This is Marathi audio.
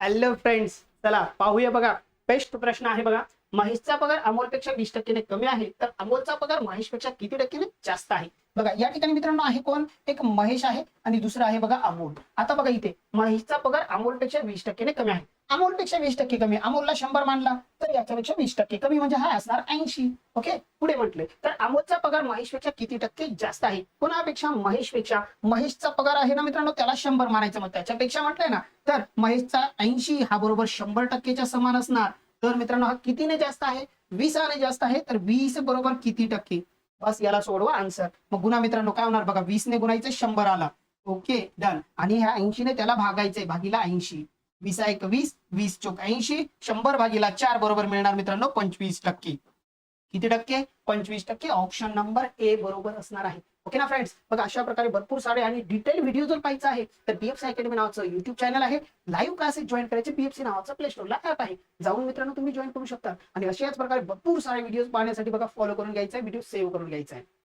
हॅलो फ्रेंड्स चला पाहूया बघा. बेस्ट प्रश्न आहे बघा. महेशचा पगार अमोलपेक्षा वीस टक्क्याने कमी आहे तर अमोलचा पगार महेशपेक्षा किती टक्क्याने जास्त आहे? बघा या ठिकाणी मित्रांनो आहे कोण? एक महेश आहे आणि दुसरा आहे बघा अमोल. आता बघा इथे महेशचा पगार अमोलपेक्षा वीस टक्क्याने कमी आहे. अमोलपेक्षा वीस टक्के कमी अमोलला शंभर मानला तर याच्यापेक्षा वीस टक्के कमी म्हणजे हा असणार ऐंशी. ओके? पुढे म्हटले. तर अमोलचा पगार महेशपेक्षा किती टक्के जास्त आहे? कोणापेक्षा? महेशपेक्षा. महेशचा पगार आहे ना मित्रांनो त्याला शंभर मानायचं मग. त्याच्यापेक्षा म्हटलंय ना तर महेशचा ऐंशी हा बरोबर शंभर टक्केच्या समान असणार. तर मित्रांनो हा कितीने जास्त आहे? वीसाने जास्त आहे तर वीस बरोबर किती टक्के? बस याला सोडवा आन्सर मग गुन्हा मित्रांनो काय होणार बघा वीसने गुणायचं शंभर आला ओके डन आणि ह्या ऐंशीने त्याला भागायचंय भागीला ऐंशी. वीस एक वीस वीस चोक ऐंशी शंभर भागीला चार बरोबर मिळणार मित्रांनो पंचवीस टक्के. किती टक्के? पंचवीस टक्के. ऑप्शन नंबर ए बरोबर असणार आहे. ओके ना फ्रेंड्स बघा अशा प्रकारे भरपूर सारे आणि डिटेल व्हिडिओ जर पाहायचा आहे तर पीएफसी अकॅडमी नावाचं युट्यूब चॅनल आहे. लाईव्ह क्लासेस जॉईन करायचे बीएफसी नावाचं प्ले स्टोरला ऍप आहे. जाऊन मित्रांनो तुम्ही जॉईन करू शकता. आणि अशाच प्रकारे भरपूर सारे व्हिडिओ पाहण्यासाठी बघा फॉलो करून घ्यायचा आहे व्हिडिओ सेव्ह करून घ्यायचा आहे.